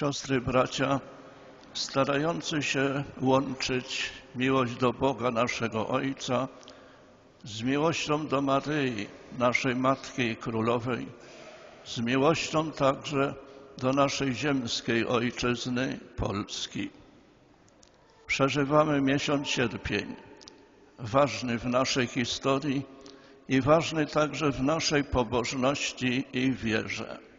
Siostry, bracia, starający się łączyć miłość do Boga naszego Ojca z miłością do Maryi, naszej Matki i Królowej, z miłością także do naszej ziemskiej Ojczyzny Polski. Przeżywamy miesiąc sierpień, ważny w naszej historii i ważny także w naszej pobożności i wierze.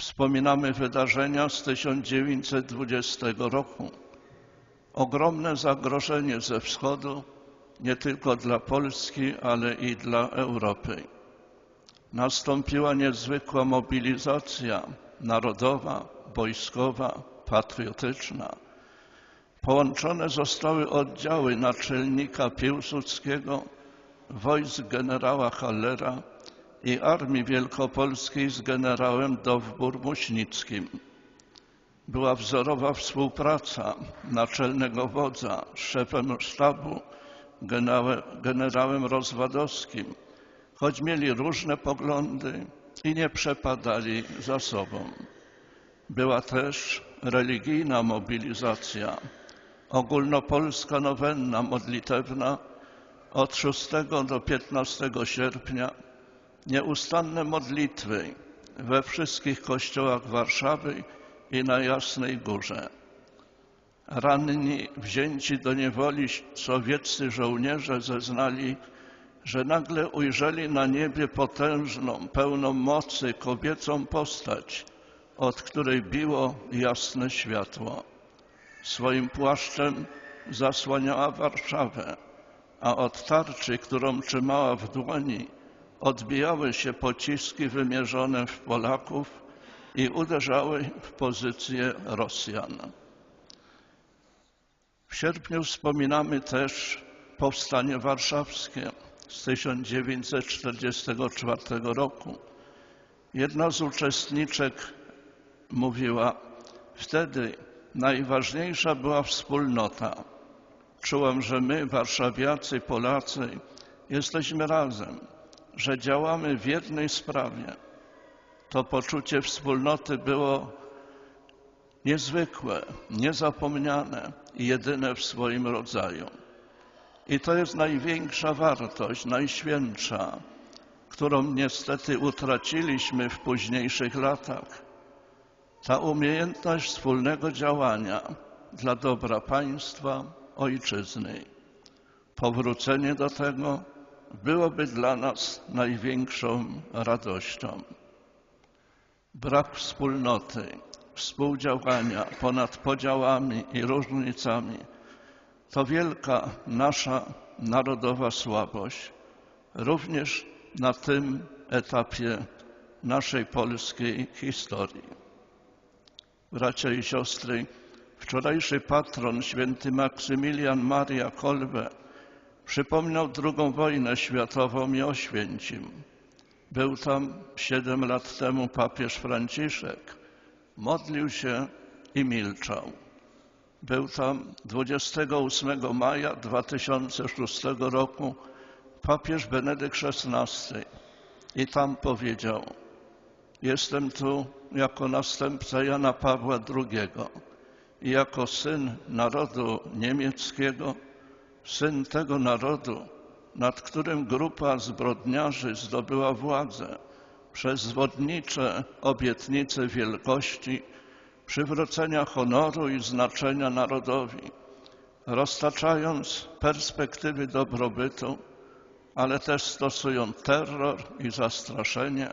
Wspominamy wydarzenia z 1920 roku. Ogromne zagrożenie ze wschodu, nie tylko dla Polski, ale i dla Europy. Nastąpiła niezwykła mobilizacja narodowa, wojskowa, patriotyczna. Połączone zostały oddziały naczelnika Piłsudskiego, wojsk generała Hallera i Armii Wielkopolskiej z generałem Dowbor-Muśnickim. Była wzorowa współpraca naczelnego wodza z szefem sztabu, generałem Rozwadowskim, choć mieli różne poglądy i nie przepadali za sobą. Była też religijna mobilizacja, ogólnopolska nowenna modlitewna od 6 do 15 sierpnia, nieustanne modlitwy we wszystkich kościołach Warszawy i na Jasnej Górze. Ranni, wzięci do niewoli sowieccy żołnierze zeznali, że nagle ujrzeli na niebie potężną, pełną mocy kobiecą postać, od której biło jasne światło. Swoim płaszczem zasłaniała Warszawę, a od tarczy, którą trzymała w dłoni, odbijały się pociski wymierzone w Polaków i uderzały w pozycję Rosjan. W sierpniu wspominamy też powstanie warszawskie z 1944 roku. Jedna z uczestniczek mówiła, wtedy najważniejsza była wspólnota. Czułam, że my, warszawiacy, Polacy, jesteśmy razem, że działamy w jednej sprawie. To poczucie wspólnoty było niezwykłe, niezapomniane i jedyne w swoim rodzaju. I to jest największa wartość, najświętsza, którą niestety utraciliśmy w późniejszych latach. Ta umiejętność wspólnego działania dla dobra państwa, ojczyzny. Powrócenie do tego byłoby dla nas największą radością. Brak wspólnoty, współdziałania ponad podziałami i różnicami to wielka nasza narodowa słabość, również na tym etapie naszej polskiej historii. Bracia i siostry, wczorajszy patron święty Maksymilian Maria Kolbe przypomniał II wojnę światową i Oświęcim. Był tam siedem lat temu papież Franciszek. Modlił się i milczał. Był tam 28 maja 2006 roku papież Benedykt XVI i tam powiedział: Jestem tu jako następca Jana Pawła II i jako syn narodu niemieckiego, syn tego narodu, nad którym grupa zbrodniarzy zdobyła władzę przez zwodnicze obietnice wielkości, przywrócenia honoru i znaczenia narodowi, roztaczając perspektywy dobrobytu, ale też stosują terror i zastraszenie,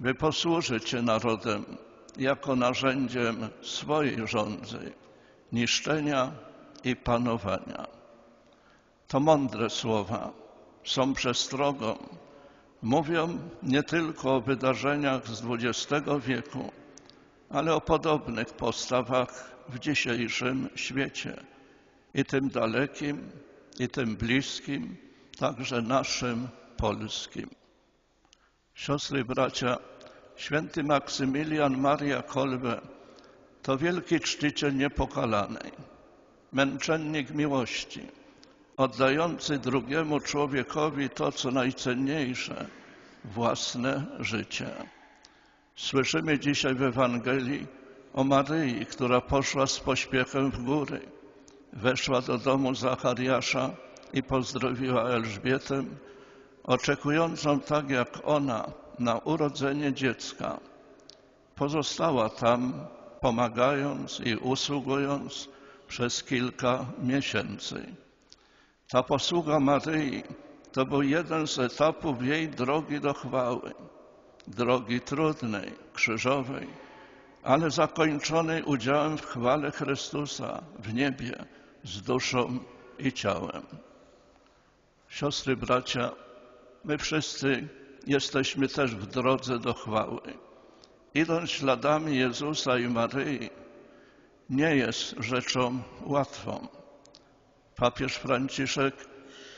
by posłużyć się narodem jako narzędziem swojej rządzy, niszczenia i panowania. To mądre słowa, są przestrogą, mówią nie tylko o wydarzeniach z XX wieku, ale o podobnych postawach w dzisiejszym świecie. I tym dalekim, i tym bliskim, także naszym polskim. Siostry i bracia, święty Maksymilian Maria Kolbe to wielki czciciel niepokalanej, męczennik miłości, oddający drugiemu człowiekowi to, co najcenniejsze, własne życie. Słyszymy dzisiaj w Ewangelii o Maryi, która poszła z pośpiechem w góry, weszła do domu Zachariasza i pozdrowiła Elżbietę, oczekującą tak jak ona na urodzenie dziecka. Pozostała tam, pomagając i usługując przez kilka miesięcy. Ta posługa Maryi to był jeden z etapów jej drogi do chwały, drogi trudnej, krzyżowej, ale zakończonej udziałem w chwale Chrystusa w niebie z duszą i ciałem. Siostry, bracia, my wszyscy jesteśmy też w drodze do chwały. Idąc śladami Jezusa i Maryi nie jest rzeczą łatwą. Papież Franciszek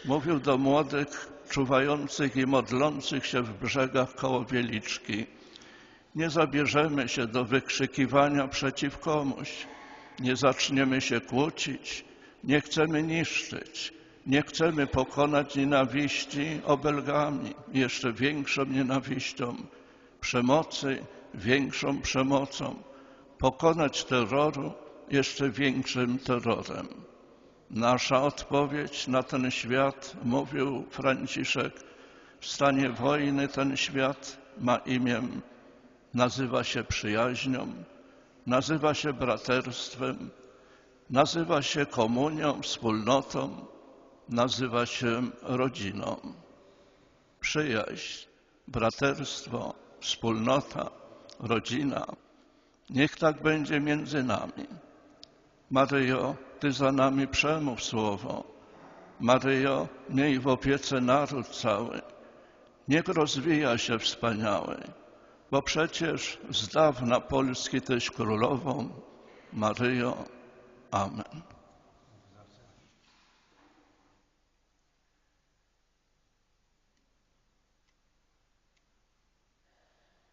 mówił do młodych, czuwających i modlących się w brzegach koło Wieliczki. Nie zabierzemy się do wykrzykiwania przeciw komuś, nie zaczniemy się kłócić, nie chcemy niszczyć, nie chcemy pokonać nienawiści obelgami, jeszcze większą nienawiścią, przemocy, większą przemocą, pokonać terroru jeszcze większym terrorem. Nasza odpowiedź na ten świat, mówił Franciszek, w stanie wojny ten świat ma imię, nazywa się przyjaźnią, nazywa się braterstwem, nazywa się komunią, wspólnotą, nazywa się rodziną. Przyjaźń, braterstwo, wspólnota, rodzina. Niech tak będzie między nami. Maryjo, Ty za nami przemów słowo. Maryjo, miej w opiece naród cały. Niech rozwija się wspaniały, bo przecież z dawna Polski Tyś królową. Maryjo, Amen.